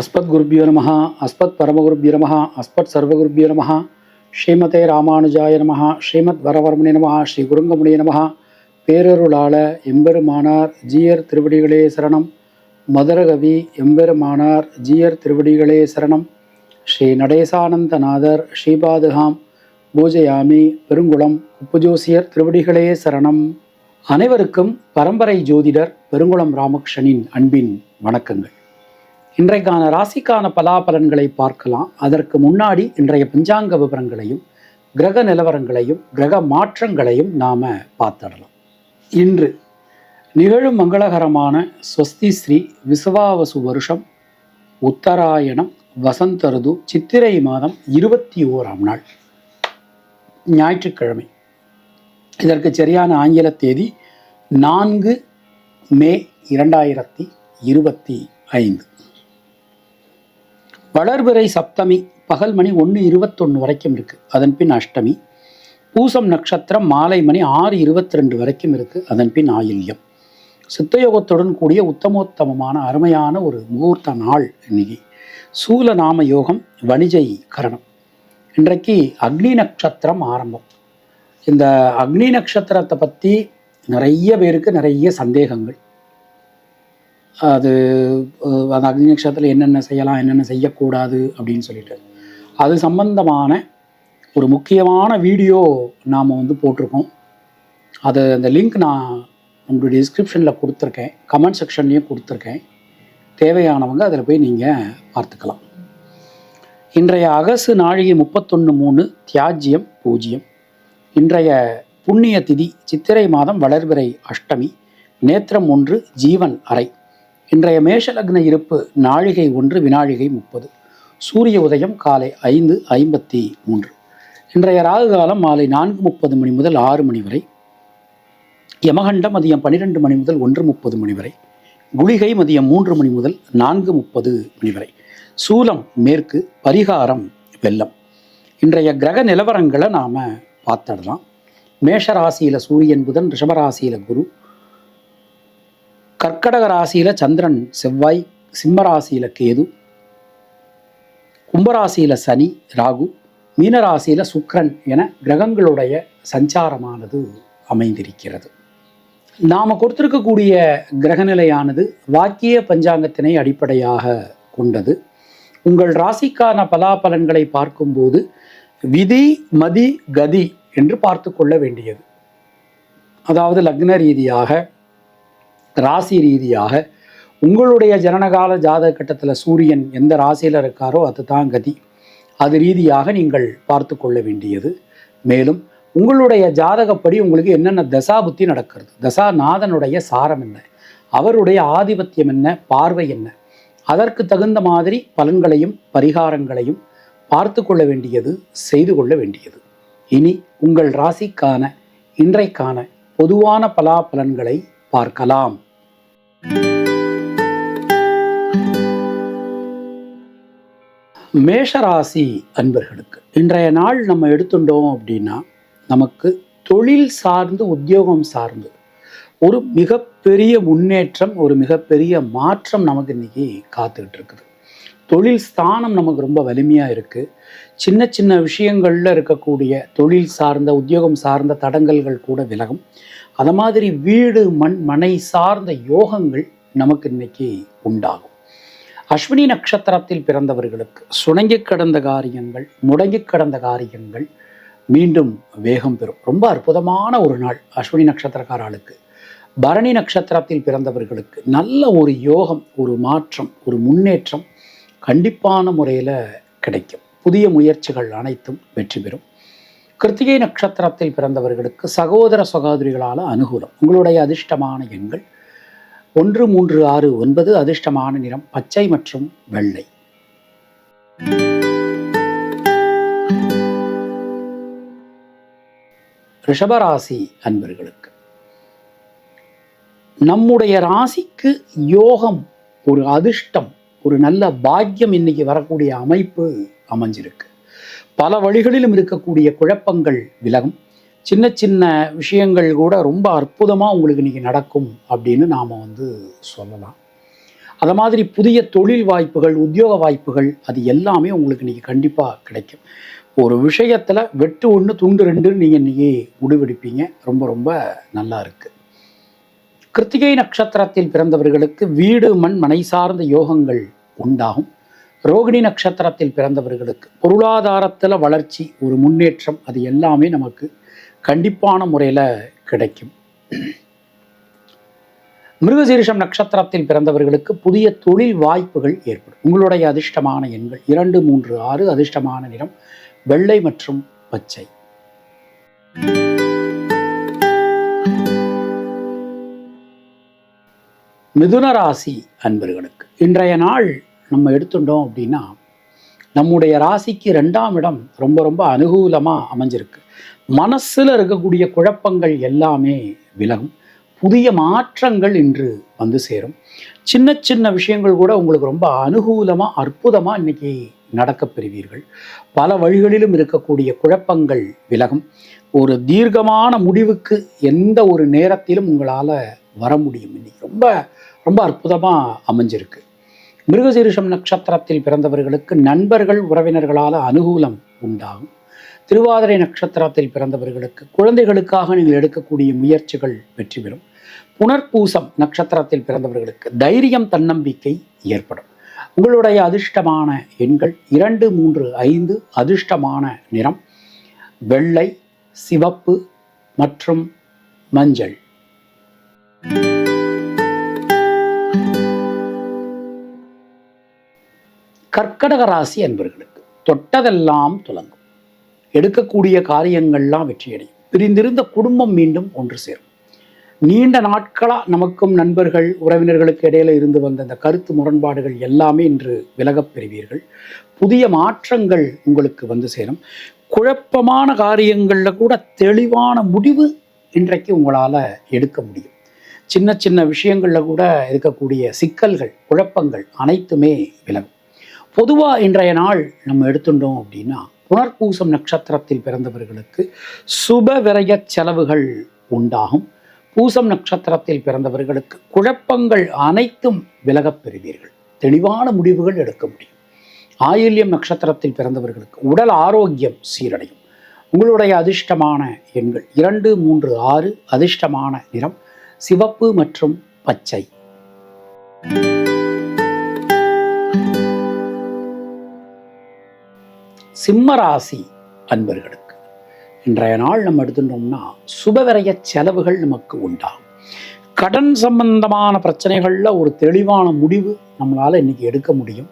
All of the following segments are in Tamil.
அஸ்மத் குருபியோ நமஹா அஸ்மத் பரமகுருபியோ நமஹா அஸ்மத் சர்வகுருபியோ நமஹா ஸ்ரீமதே ராமானுஜாய நம ஸ்ரீமத் வரவர்மணி நமஹா ஸ்ரீ குருங்கமுனி நமஹா. பேரருளாள எம்பெருமானார் ஜீயர் திருவடிகளே சரணம். மதுரகவி எம்பெருமானார் ஜீயர் திருவடிகளே சரணம். ஸ்ரீ நடேசானந்தநாதர் ஸ்ரீபாதுகாம் பூஜயாமி பெருங்குளம் உப்புஜோசியர் திருவடிகளே சரணம். அனைவருக்கும் பரம்பரை ஜோதிடர் பெருங்குளம் ராமகிருஷ்ணனின் அன்பின் வணக்கங்கள். இன்றைக்கான ராசிக்கான பலாபலன்களை பார்க்கலாம். அதற்கு முன்னாடி இன்றைய பஞ்சாங்க விவரங்களையும் கிரக நிலவரங்களையும் கிரக மாற்றங்களையும் நாம் பார்த்துடலாம். இன்று நிகழும் மங்களகரமான ஸ்வஸ்தி ஸ்ரீ விசுவாவசு வருஷம் உத்தராயணம் வசந்த ருது சித்திரை மாதம் இருபத்தி ஓராம் நாள் ஞாயிற்றுக்கிழமை. இதற்கு சரியான ஆங்கில தேதி நான்கு மே இரண்டாயிரத்தி இருபத்தி ஐந்து. வளர்பிறை சப்தமி பகல் மணி ஒன்று இருபத்தொன்று வரைக்கும் இருக்குது அதன் பின் அஷ்டமி. பூசம் நட்சத்திரம் மாலை மணி ஆறு இருபத்தி ரெண்டு வரைக்கும் இருக்குது அதன் பின் ஆயில்யம். சித்தயோகத்துடன் கூடிய உத்தமோத்தமமான அருமையான ஒரு முகூர்த்த நாள் இன்னைக்கு. சூல நாம யோகம் வணிஜை கரணம். இன்றைக்கு அக்னி நட்சத்திரம் ஆரம்பம். இந்த அக்னி நட்சத்திரத்தை பற்றி நிறைய பேருக்கு நிறைய சந்தேகங்கள். அது அந்த அக்னி நட்சத்திரத்தில் என்னென்ன செய்யலாம் என்னென்ன செய்யக்கூடாது அப்படின்னு சொல்லிட்டு. அது சம்பந்தமான ஒரு முக்கியமான வீடியோ நாம் வந்து போட்டிருக்கோம். அது அந்த லிங்க் நான் உங்களுடைய டிஸ்கிரிப்ஷனில் கொடுத்துருக்கேன். கமெண்ட் செக்ஷன்லேயும் கொடுத்துருக்கேன். தேவையானவங்க அதில் போய் நீங்கள் பார்த்துக்கலாம். இன்றைய அகசு நாழிகை முப்பத்தொன்று மூணு தியாஜ்யம் பூஜ்ஜியம் இன்றைய புண்ணிய திதி சித்திரை மாதம் வளர்பிறை அஷ்டமி நேத்திரம் ஒன்று ஜீவன் அறை. இன்றைய மேஷலக்ன இருப்பு நாழிகை ஒன்று வினாழிகை முப்பது. சூரிய உதயம் காலை ஐந்து ஐம்பத்தி மூன்று. இன்றைய ராகு காலம் மாலை நான்கு முப்பது மணி முதல் ஆறு மணி வரை. யமகண்டம் மதியம் பன்னிரெண்டு மணி முதல் ஒன்று முப்பது மணி வரை. குளிகை மதியம் மூன்று மணி முதல் நான்கு முப்பது மணி வரை. சூலம் மேற்கு பரிகாரம் வெள்ளம். இன்றைய கிரக நிலவரங்களை நாம் பார்த்துடலாம். மேஷராசியில் சூரியன் புதன் ரிஷபராசியில் குரு. கர்க்கடக ராசியில் சந்திரன் செவ்வாய் சிம்மராசியில் கேது கும்பராசியில் சனி ராகு மீனராசியில் சுக்கிரன் என கிரகங்களுடைய சஞ்சாரமானது அமைந்திருக்கிறது. நாம் கொடுத்திருக்கக்கூடிய கிரகநிலையானது வாக்கிய பஞ்சாங்கத்தினை அடிப்படையாக கொண்டது. உங்கள் ராசிக்கான பலாபலன்களை பார்க்கும்போது விதி மதி கதி என்று பார்த்து கொள்ள வேண்டியது. அதாவது லக்ன ரீதியாக ராசி ரீதியாக உங்களுடைய ஜனனகால ஜாதக கட்டத்தில் சூரியன் எந்த ராசியில் இருக்காரோ அதுதான் கதி. அது ரீதியாக நீங்கள் பார்த்து கொள்ள வேண்டியது. மேலும் உங்களுடைய ஜாதகப்படி உங்களுக்கு என்னென்ன தசா புத்தி நடக்கிறது? தசாநாதனுடைய சாரம் என்ன? அவருடைய ஆதிபத்தியம் என்ன? பார்வை என்ன? அதற்கு தகுந்த மாதிரி பலன்களையும் பரிகாரங்களையும் பார்த்து கொள்ள வேண்டியது செய்து கொள்ள வேண்டியது. இனி உங்கள் ராசிக்கான இன்றைக்கான பொதுவான பலாபலன்களை பார்க்கலாம். மேஷராசி அன்பர்களுக்கு இன்றைய நாள் நம்ம எடுத்துட்டோம் அப்படின்னா நமக்கு தொழில் சார்ந்து உத்தியோகம் சார்ந்து ஒரு மிகப்பெரிய முன்னேற்றம் ஒரு மிகப்பெரிய மாற்றம் நமக்கு இன்னைக்கு காத்துக்கிட்டு இருக்குது. தொழில் ஸ்தானம் நமக்கு ரொம்ப வலிமையாக இருக்குது சின்ன சின்ன விஷயங்களில் இருக்கக்கூடிய தொழில் சார்ந்த உத்தியோகம் சார்ந்த தடங்கல்கள் கூட விலகும். அதை மாதிரி வீடு மண் மனை சார்ந்த யோகங்கள் நமக்கு இன்னைக்கு உண்டாகும். அஸ்வினி நட்சத்திரத்தில் பிறந்தவர்களுக்கு சுணங்கி கிடந்த காரியங்கள் முடங்கி கிடந்த காரியங்கள் மீண்டும் வேகம் பெறும். ரொம்ப அற்புதமான ஒரு நாள் அஸ்வினி நட்சத்திரக்காரர்களுக்கு. பரணி நட்சத்திரத்தில் பிறந்தவர்களுக்கு நல்ல ஒரு யோகம் ஒரு மாற்றம் ஒரு முன்னேற்றம் கண்டிப்பான முறையில் கிடைக்கும். புதிய முயற்சிகள் அனைத்தும் வெற்றி பெறும். கிருத்திகை நட்சத்திரத்தில் பிறந்தவர்களுக்கு சகோதர சகோதரிகளால் அனுகூலம். உங்களுடைய அதிர்ஷ்டமான எண்கள் ஒன்று மூன்று ஆறு ஒன்பது அதிர்ஷ்டமான நிறம் பச்சை மற்றும் வெள்ளை. ரிஷபராசி அன்பர்களுக்கு நம்முடைய ராசிக்கு யோகம் ஒரு அதிர்ஷ்டம் ஒரு நல்ல பாக்கியம் இன்னைக்கு வரக்கூடிய அமைப்பு அமைஞ்சிருக்கு. பல வழிகளிலும் இருக்கக்கூடிய குழப்பங்கள் விலகும். சின்ன சின்ன விஷயங்கள் கூட ரொம்ப அற்புதமாக உங்களுக்கு இன்றைக்கி நடக்கும் அப்படின்னு நாம் வந்து சொல்லலாம். அது மாதிரி புதிய தொழில் வாய்ப்புகள் உத்தியோக வாய்ப்புகள் அது எல்லாமே உங்களுக்கு இன்றைக்கி கண்டிப்பாக கிடைக்கும். ஒரு விஷயத்தில் வெட்டு ஒன்று துண்டு ரெண்டுன்னு நீங்கள் இன்றைக்கி முடிவெடுப்பீங்க. ரொம்ப ரொம்ப நல்லா இருக்குது கிருத்திகை நட்சத்திரத்தில் பிறந்தவர்களுக்கு வீடு மண் மனை சார்ந்த யோகங்கள் உண்டாகும். ரோகிணி நட்சத்திரத்தில் பிறந்தவர்களுக்கு பொருளாதாரத்தில் வளர்ச்சி ஒரு முன்னேற்றம் அது எல்லாமே நமக்கு கண்டிப்பான முறையில் கிடைக்கும். மிருகசீரிஷம் நட்சத்திரத்தில் பிறந்தவர்களுக்கு புதிய தொழில் வாய்ப்புகள் ஏற்படும். உங்களுடைய அதிர்ஷ்டமான எண்கள் இரண்டு மூன்று ஆறு அதிர்ஷ்டமான நிறம் வெள்ளை மற்றும் பச்சை. மிதுன ராசி அன்பர்களுக்கு இன்றைய நாள் நம்ம எடுத்துட்டோம் அப்படின்னா நம்முடைய ராசிக்கு ரெண்டாம் இடம் ரொம்ப ரொம்ப அனுகூலமாக அமைஞ்சிருக்கு. மனசில் இருக்கக்கூடிய குழப்பங்கள் எல்லாமே விலகும். புதிய மாற்றங்கள் இன்று வந்து சேரும். சின்ன சின்ன விஷயங்கள் கூட உங்களுக்கு ரொம்ப அனுகூலமாக அற்புதமாக இன்றைக்கி நடக்கப் பெறுவீர்கள். பல வழிகளிலும் இருக்கக்கூடிய குழப்பங்கள் விலகும். ஒரு தீர்க்கமான முடிவுக்கு எந்த ஒரு நேரத்திலும் உங்களால் வர முடியும். இன்றைக்கி ரொம்ப ரொம்ப அற்புதமாக அமைஞ்சிருக்கு. மிருகசீரிஷம் நட்சத்திரத்தில் பிறந்தவர்களுக்கு நண்பர்கள் உறவினர்களால் அனுகூலம் உண்டாகும். திருவாதிரை நட்சத்திரத்தில் பிறந்தவர்களுக்கு குழந்தைகளுக்காக நீங்கள் எடுக்கக்கூடிய முயற்சிகள் வெற்றி பெறும் புனர்பூசம் நட்சத்திரத்தில் பிறந்தவர்களுக்கு தைரியம் தன்னம்பிக்கை ஏற்படும். உங்களுடைய அதிர்ஷ்டமான எண்கள் இரண்டு மூன்று ஐந்து அதிர்ஷ்டமான நிறம் வெள்ளை சிவப்பு மற்றும் மஞ்சள். கர்க்கடக ராசி அன்பர்களுக்கு தொட்டதெல்லாம் துலங்கும். எடுக்கக்கூடிய காரியங்கள்லாம் வெற்றியடையும். பிரிந்திருந்த குடும்பம் மீண்டும் ஒன்று சேரும். நீண்ட நாட்களாக நமக்கும் நண்பர்கள் உறவினர்களுக்கு இடையில இருந்து வந்த இந்த கருத்து முரண்பாடுகள் எல்லாமே இன்று விலகப் பெறுவீர்கள். புதிய மாற்றங்கள் உங்களுக்கு வந்து சேரும். குழப்பமான காரியங்களில் கூட தெளிவான முடிவு இன்றைக்கு உங்களால் எடுக்க முடியும். சின்ன சின்ன விஷயங்களில் கூட இருக்கக்கூடிய சிக்கல்கள் குழப்பங்கள் அனைத்துமே விலகும். பொதுவாக இன்றைய நாள் நம்ம எடுத்துட்டோம் அப்படின்னா புனர்பூசம் நட்சத்திரத்தில் பிறந்தவர்களுக்கு சுப விரய செலவுகள் உண்டாகும். பூசம் நட்சத்திரத்தில் பிறந்தவர்களுக்கு குழப்பங்கள் அனைத்தும் விலகப் பெறுவீர்கள். தெளிவான முடிவுகள் எடுக்க முடியும். ஆயில்யம் நட்சத்திரத்தில் பிறந்தவர்களுக்கு உடல் ஆரோக்கியம் சீரடையும். உங்களுடைய அதிர்ஷ்டமான எண்கள் இரண்டு மூன்று ஆறு அதிர்ஷ்டமான நிறம் சிவப்பு மற்றும் பச்சை. சிம்மராசி அன்பர்களுக்கு. இன்றைய நாள் நம்ம எடுத்துட்டோம்னா சுபவிரய செலவுகள் நமக்கு உண்டாகும். கடன் சம்பந்தமான பிரச்சனைகளில் ஒரு தெளிவான முடிவு நம்மளால் இன்னைக்கு எடுக்க முடியும்.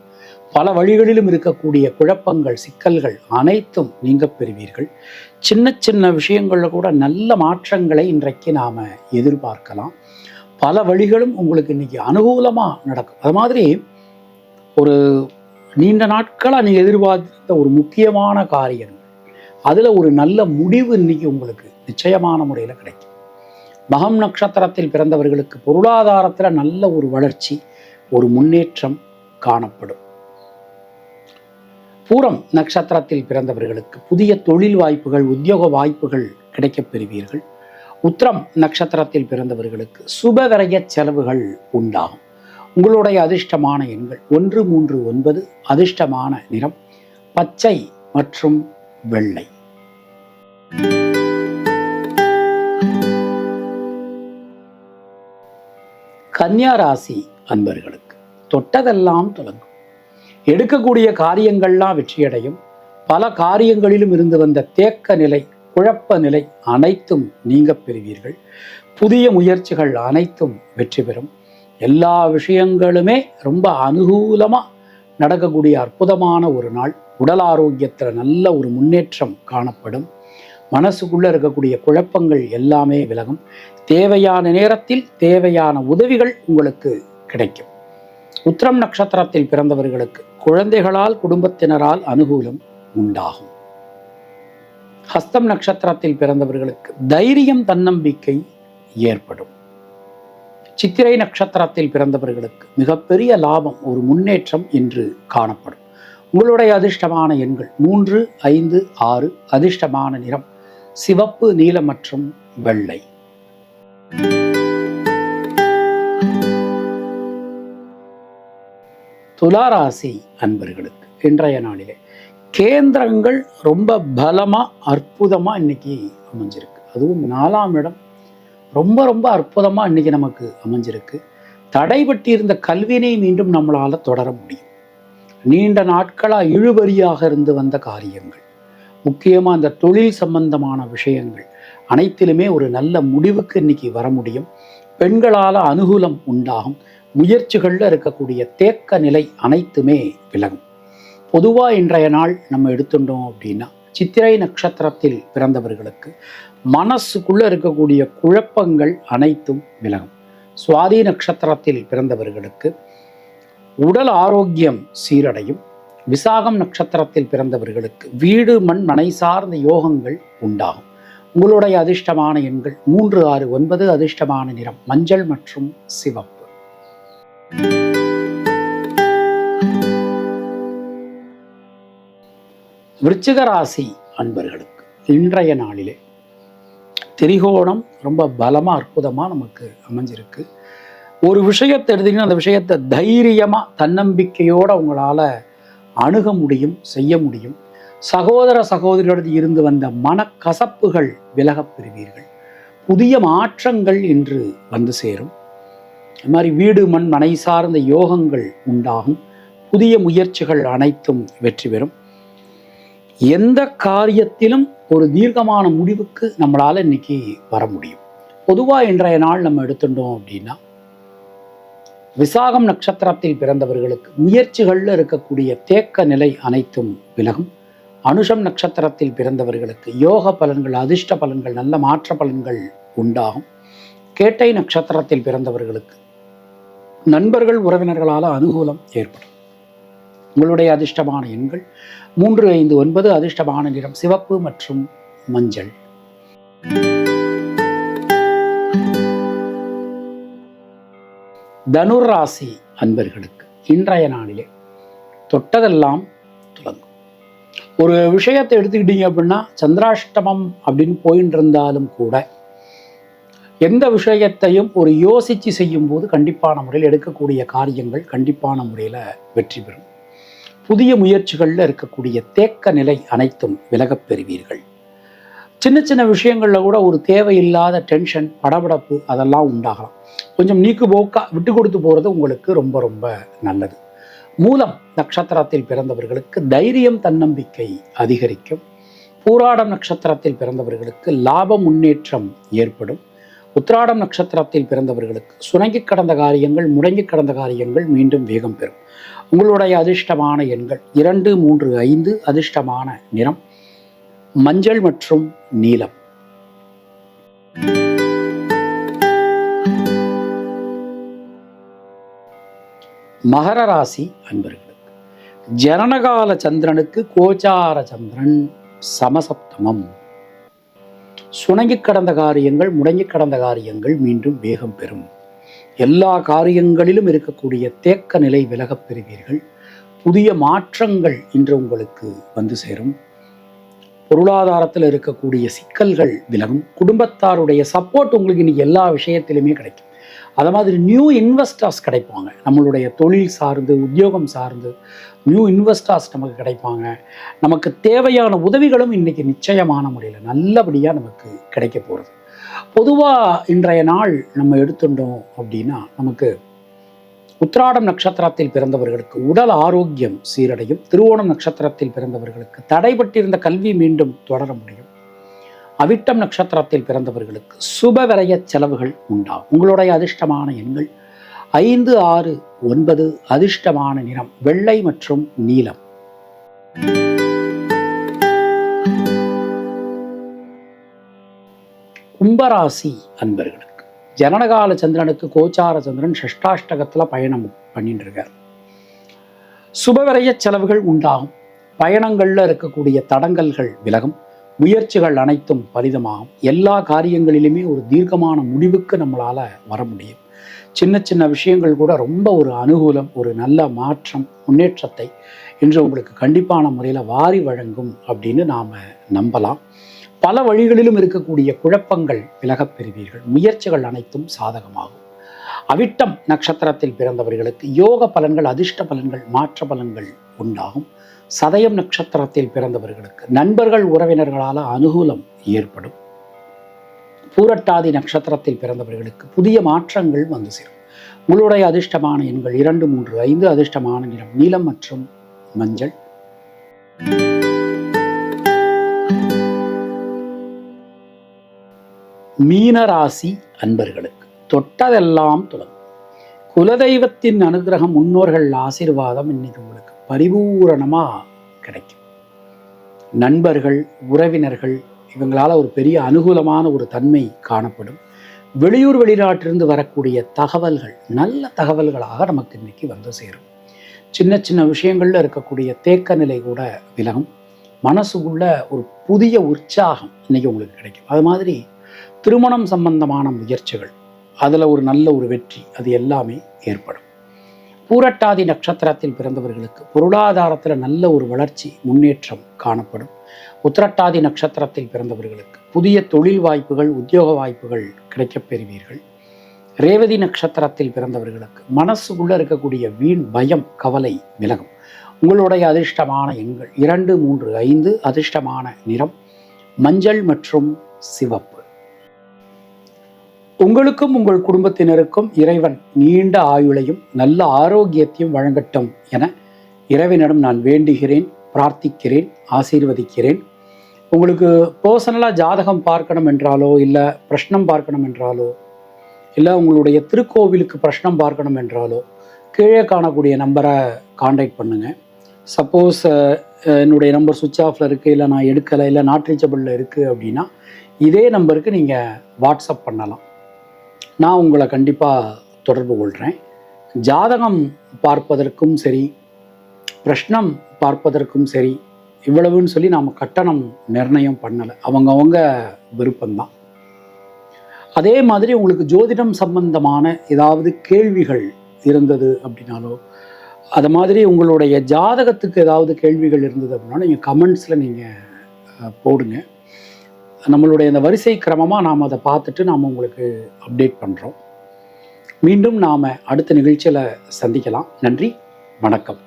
பல வழிகளிலும் இருக்கக்கூடிய குழப்பங்கள் சிக்கல்கள் அனைத்தும் நீங்க பெறுவீர்கள். சின்ன சின்ன விஷயங்களில் கூட நல்ல மாற்றங்களை இன்றைக்கு நாம் எதிர்பார்க்கலாம். பல வழிகளும் உங்களுக்கு இன்னைக்கு அனுகூலமாக நடக்கும். அது மாதிரி ஒரு நீண்ட நாட்களாக நீங்கள் எதிர்பார்த்த ஒரு முக்கியமான காரியம். அதில் ஒரு நல்ல முடிவு இன்னைக்கு உங்களுக்கு நிச்சயமான முறையில் கிடைக்கும். மகம் நட்சத்திரத்தில் பிறந்தவர்களுக்கு பொருளாதாரத்தில் நல்ல ஒரு வளர்ச்சி ஒரு முன்னேற்றம் காணப்படும். பூரம் நட்சத்திரத்தில் பிறந்தவர்களுக்கு புதிய தொழில் வாய்ப்புகள் உத்தியோக வாய்ப்புகள் கிடைக்கப் பெறுவீர்கள். உத்திரம் நட்சத்திரத்தில் பிறந்தவர்களுக்கு சுபவிரய செலவுகள் உண்டாகும். உங்களுடைய அதிர்ஷ்டமான எண்கள் ஒன்று மூன்று ஒன்பது அதிர்ஷ்டமான நிறம் பச்சை மற்றும் வெள்ளை. கன்னியா ராசி அன்பர்களுக்கு தொட்டதெல்லாம் தொடங்கும். எடுக்கக்கூடிய காரியங்கள்லாம் வெற்றியடையும். பல காரியங்களிலும் இருந்து வந்த தேக்க நிலை குழப்ப நிலை அனைத்தும் நீங்க பெறுவீர்கள். புதிய முயற்சிகள் அனைத்தும் வெற்றி பெறும். எல்லா விஷயங்களுமே ரொம்ப அனுகூலமாக நடக்கக்கூடிய அற்புதமான ஒரு நாள். உடல் ஆரோக்கியத்தில் நல்ல ஒரு முன்னேற்றம் காணப்படும். மனசுக்குள்ளே இருக்கக்கூடிய குழப்பங்கள் எல்லாமே விலகும். தேவையான நேரத்தில் தேவையான உதவிகள் உங்களுக்கு கிடைக்கும். உத்திரம் நட்சத்திரத்தில் பிறந்தவர்களுக்கு குழந்தைகளால் குடும்பத்தினரால் அனுகூலம் உண்டாகும். ஹஸ்தம் நட்சத்திரத்தில் பிறந்தவர்களுக்கு தைரியம் தன்னம்பிக்கை ஏற்படும். சித்திரை நட்சத்திரத்தில் பிறந்தவர்களுக்கு மிகப்பெரிய லாபம் ஒரு முன்னேற்றம் என்று காணப்படும். உங்களுடைய அதிர்ஷ்டமான எண்கள் மூன்று ஐந்து ஆறு அதிர்ஷ்டமான நிறம் சிவப்பு நீலம் மற்றும் வெள்ளை. துளாராசி அன்பர்களுக்கு இன்றைய நாளிலே கேந்திரங்கள் ரொம்ப பலமாக அற்புதமாக இன்னைக்கு அமைஞ்சிருக்கு. அதுவும் நாலாம் இடம் ரொம்ப ரொம்ப அற்புதமாக இன்னைக்கு நமக்கு அமைஞ்சிருக்கு. தடைபட்டு இருந்த கல்வினை மீண்டும் நம்மளால் தொடர முடியும். நீண்ட நாட்களாக இழுபறியாக இருந்து வந்த காரியங்கள் முக்கியமாக அந்த தொழில் சம்பந்தமான விஷயங்கள் அனைத்திலுமே ஒரு நல்ல முடிவுக்கு இன்னைக்கு வர முடியும். பெண்களால் அனுகூலம் உண்டாகும். முயற்சிகளில் இருக்கக்கூடிய தேக்க நிலை அனைத்துமே விலகும். பொதுவாக இன்றைய நாள் நம்ம எடுத்துட்டோம் அப்படின்னா சித்திரை நட்சத்திரத்தில் பிறந்தவர்களுக்கு மனசுக்குள்ளே இருக்கக்கூடிய குழப்பங்கள் அனைத்தும் விலகும். சுவாதி நட்சத்திரத்தில் பிறந்தவர்களுக்கு உடல் ஆரோக்கியம் சீரடையும். விசாகம் நட்சத்திரத்தில் பிறந்தவர்களுக்கு வீடு மண் மனை சார்ந்த யோகங்கள் உண்டாகும். உங்களுடைய அதிர்ஷ்டமான எண்கள் மூன்று ஆறு ஒன்பது அதிர்ஷ்டமான நிறம் மஞ்சள் மற்றும் சிவப்பு. விருச்சிக ராசி அன்பர்களுக்கு இன்றைய நாளிலே திரிகோணம் ரொம்ப பலமாக அற்புதமாக நமக்கு அமைஞ்சிருக்கு. ஒரு விஷயத்தை எடுத்தீங்கன்னா அந்த விஷயத்தை தைரியமாக தன்னம்பிக்கையோடு உங்களால் அணுக முடியும் செய்ய முடியும். சகோதர சகோதரியோடு இருந்து வந்த மனக்கசப்புகள் விலகப் பெறுவீர்கள். புதிய மாற்றங்கள் இன்று வந்து சேரும். இது மாதிரி வீடு மண் மனை சார்ந்த யோகங்கள் உண்டாகும். புதிய முயற்சிகள் அனைத்தும் வெற்றி பெறும். எந்த காரியத்திலும் ஒரு தீர்க்கமான முடிவுக்கு நம்மளால் இன்னைக்கு வர முடியும். பொதுவாக இன்றைய நாள் நம்ம எடுத்துட்டோம் அப்படின்னா விசாகம் நட்சத்திரத்தில் பிறந்தவர்களுக்கு முயற்சிகளில் இருக்கக்கூடிய தேக்க நிலை அனைத்தும் விலகும். அனுஷம் நட்சத்திரத்தில் பிறந்தவர்களுக்கு யோக பலன்கள் அதிர்ஷ்ட பலன்கள் நல்ல மாற்ற பலன்கள் உண்டாகும். கேட்டை நட்சத்திரத்தில் பிறந்தவர்களுக்கு நண்பர்கள் உறவினர்களால் அனுகூலம் ஏற்படும். உங்களுடைய அதிர்ஷ்டமான எண்கள். மூன்று ஐந்து ஒன்பது அதிர்ஷ்டமான நிறம் சிவப்பு மற்றும் மஞ்சள். தனுர் ராசி அன்பர்களுக்கு இன்றைய நாளிலே தொட்டதெல்லாம் துலங்கும் ஒரு விஷயத்தை எடுத்துக்கிட்டீங்க அப்படின்னா சந்திராஷ்டமம் அப்படின்னு போயின்னு இருந்தாலும் கூட எந்த விஷயத்தையும் ஒரு யோசித்து செய்யும்போது கண்டிப்பான முறையில் எடுக்கக்கூடிய காரியங்கள் கண்டிப்பான முறையில் வெற்றி பெறும். புதிய முயற்சிகளில் இருக்கக்கூடிய தேக்க நிலை அனைத்தும் விலகப் பெறுவீர்கள். சின்ன சின்ன விஷயங்களில் கூட ஒரு தேவையில்லாத டென்ஷன் படபடப்பு அதெல்லாம் உண்டாகலாம். கொஞ்சம் நீக்கு போக்கா விட்டு கொடுத்து போகிறது உங்களுக்கு ரொம்ப ரொம்ப நல்லது. மூலம் நட்சத்திரத்தில் பிறந்தவர்களுக்கு தைரியம் தன்னம்பிக்கை அதிகரிக்கும். பூராடம் நட்சத்திரத்தில் பிறந்தவர்களுக்கு லாப முன்னேற்றம் ஏற்படும். உத்ராடம் நட்சத்திரத்தில் பிறந்தவர்களுக்கு சுணங்கி கடந்த காரியங்கள் முடங்கி கடந்த காரியங்கள் மீண்டும் வேகம் பெறும். உங்களுடைய அதிர்ஷ்டமான எண்கள் இரண்டு மூன்று ஐந்து அதிர்ஷ்டமான நிறம் மஞ்சள் மற்றும் நீலம். மகர ராசி அன்பர்களுக்கு ஜனனகால சந்திரனுக்கு கோச்சார சந்திரன் சமசப்தமம். சுணங்கி கடந்த காரியங்கள் முடங்கி கடந்த காரியங்கள் மீண்டும் வேகம் பெறும். எல்லா காரியங்களிலும் இருக்கக்கூடிய தேக்க நிலை விலகப் பெறுவீர்கள். புதிய மாற்றங்கள் இன்று உங்களுக்கு வந்து சேரும். பொருளாதாரத்தில் இருக்கக்கூடிய சிக்கல்கள் விலகும். குடும்பத்தாருடைய சப்போர்ட் உங்களுக்கு இன்னைக்கு எல்லா விஷயத்திலுமே கிடைக்கும். அதை மாதிரி நியூ இன்வெஸ்டர்ஸ் கிடைப்பாங்க. நம்மளுடைய தொழில் சார்ந்து உத்தியோகம் சார்ந்து நியூ இன்வெஸ்டர்ஸ் நமக்கு கிடைப்பாங்க. நமக்கு தேவையான உதவிகளும் இன்றைக்கி நிச்சயமான முறையில் நல்லபடியாக நமக்கு கிடைக்க போகிறது பொதுவாக இன்றைய நாள் நம்ம எடுத்துட்டோம் அப்படின்னா நமக்கு உத்திராடம் நட்சத்திரத்தில் பிறந்தவர்களுக்கு உடல் ஆரோக்கியம் சீரடையும். திருவோணம் நட்சத்திரத்தில் பிறந்தவர்களுக்கு தடைபட்டிருந்த கல்வி மீண்டும் தொடர முடியும். அவிட்டம் நட்சத்திரத்தில் பிறந்தவர்களுக்கு சுபவிரய செலவுகள் உண்டாகும். உங்களுடைய அதிர்ஷ்டமான எண்கள் ஐந்து ஆறு ஒன்பது அதிர்ஷ்டமான நிறம் வெள்ளை மற்றும் நீலம். கும்பராசி அன்பர்களுக்கு ஜனனகால சந்திரனுக்கு கோச்சார சந்திரன் ஷஷ்டாஷ்டகத்தில் பயணம் பண்ணிட்டு இருக்கார் சுபவிரய செலவுகள் உண்டாகும். பயணங்களில் இருக்கக்கூடிய தடங்கல்கள் விலகும். முயற்சிகள் அனைத்தும் பரிதமாகும் எல்லா காரியங்களிலுமே ஒரு தீர்க்கமான முடிவுக்கு நம்மளால் வர முடியும். சின்ன சின்ன விஷயங்கள் கூட ரொம்ப ஒரு அனுகூலம் ஒரு நல்ல மாற்றம் முன்னேற்றத்தை இன்று உங்களுக்கு கண்டிப்பான முறையில் வாரி வழங்கும் அப்படின்னு நாம் நம்பலாம். பல வழிகளிலும் இருக்கக்கூடிய குழப்பங்கள் விலகப் பெறுவீர்கள். முயற்சிகள் அனைத்தும் சாதகமாகும். அவிட்டம் நட்சத்திரத்தில் பிறந்தவர்களுக்கு யோக பலன்கள் அதிர்ஷ்ட பலன்கள் மாற்ற பலன்கள் உண்டாகும். சதயம் நட்சத்திரத்தில் பிறந்தவர்களுக்கு நண்பர்கள் உறவினர்களால் அனுகூலம் ஏற்படும். பூரட்டாதி நட்சத்திரத்தில் பிறந்தவர்களுக்கு புதிய மாற்றங்கள் வந்து சேரும். உங்களுடைய அதிர்ஷ்டமான எண்கள் இரண்டு மூன்று ஐந்து அதிர்ஷ்டமான நிறம் நீலம் மற்றும் மஞ்சள். மீனராசி அன்பர்களுக்கு தொட்டதெல்லாம் தொடங்கும் குலதெய்வத்தின் அனுகிரகம் முன்னோர்கள் ஆசீர்வாதம் இன்னைக்கு உங்களுக்கு பரிபூரணமாக கிடைக்கும். நண்பர்கள் உறவினர்கள் இவங்களால் ஒரு பெரிய அனுகூலமான ஒரு தன்மை காணப்படும். வெளியூர் வெளிநாட்டிலிருந்து வரக்கூடிய தகவல்கள் நல்ல தகவல்களாக நமக்கு இன்னைக்கு வந்து சேரும். சின்ன சின்ன விஷயங்களில் இருக்கக்கூடிய தேக்க நிலை கூட விலகும். மனசுக்குள்ள ஒரு புதிய உற்சாகம் இன்னைக்கு உங்களுக்கு கிடைக்கும். அது மாதிரி திருமணம் சம்பந்தமான முயற்சிகள் அதில் ஒரு நல்ல ஒரு வெற்றி அது எல்லாமே ஏற்படும். பூரட்டாதி நட்சத்திரத்தில் பிறந்தவர்களுக்கு பொருளாதாரத்தில் நல்ல ஒரு வளர்ச்சி முன்னேற்றம் காணப்படும். உத்திரட்டாதி நட்சத்திரத்தில் பிறந்தவர்களுக்கு புதிய தொழில் வாய்ப்புகள் உத்தியோக வாய்ப்புகள் கிடைக்கப் பெறுவீர்கள். ரேவதி நட்சத்திரத்தில் பிறந்தவர்களுக்கு மனசுக்குள்ளே இருக்கக்கூடிய வீண் பயம் கவலை விலகும் உங்களுடைய அதிர்ஷ்டமான எண்கள் இரண்டு மூன்று ஐந்து அதிர்ஷ்டமான நிறம் மஞ்சள் மற்றும் சிவப்பு. உங்களுக்கும் உங்கள் குடும்பத்தினருக்கும் இறைவன் நீண்ட ஆயுளையும் நல்ல ஆரோக்கியத்தையும் வழங்கட்டும் என இறைவனிடம் நான் வேண்டுகிறேன் பிரார்த்திக்கிறேன் ஆசீர்வதிக்கிறேன். உங்களுக்கு பர்சனலாக ஜாதகம் பார்க்கணும் என்றாலோ இல்லை பிரஷ்னம் பார்க்கணும் என்றாலோ இல்லை உங்களுடைய திருக்கோவிலுக்கு பிரஷ்னம் பார்க்கணும் என்றாலோ கீழே காணக்கூடிய நம்பரை காண்டாக்ட் பண்ணுங்கள் சப்போஸ் என்னுடைய நம்பர் சுவிட்ச் ஆஃபில் இருக்குது இல்லை நான் எடுக்கலை இல்லை நாட் ரீச்சபிளில் இருக்குது அப்படின்னா இதே நம்பருக்கு நீங்கள் வாட்ஸ்அப் பண்ணலாம். நான் உங்களை கண்டிப்பாக தொடர்பு கொள்கிறேன் ஜாதகம் பார்ப்பதற்கும் சரி பிரஷ்னம் பார்ப்பதற்கும் சரி இவ்வளவுன்னு சொல்லி நாம் கட்டணம் நிர்ணயம் பண்ணலை. அவங்கவங்க விருப்பம்தான். அதே மாதிரி உங்களுக்கு ஜோதிடம் சம்பந்தமான ஏதாவது கேள்விகள் இருந்தது அப்படின்னாலோ அது மாதிரி உங்களுடைய ஜாதகத்துக்கு ஏதாவது கேள்விகள் இருந்தது அப்படின்னாலும் நீங்கள் கமெண்ட்ஸில் நீங்கள் போடுங்க. நம்மளுடைய இந்த வரிசை கிரமமாக நாம் அதை பார்த்துட்டு நாம் உங்களுக்கு அப்டேட் பண்ணுறோம் மீண்டும் நாம் அடுத்த நிகழ்ச்சியில் சந்திக்கலாம். நன்றி. வணக்கம்.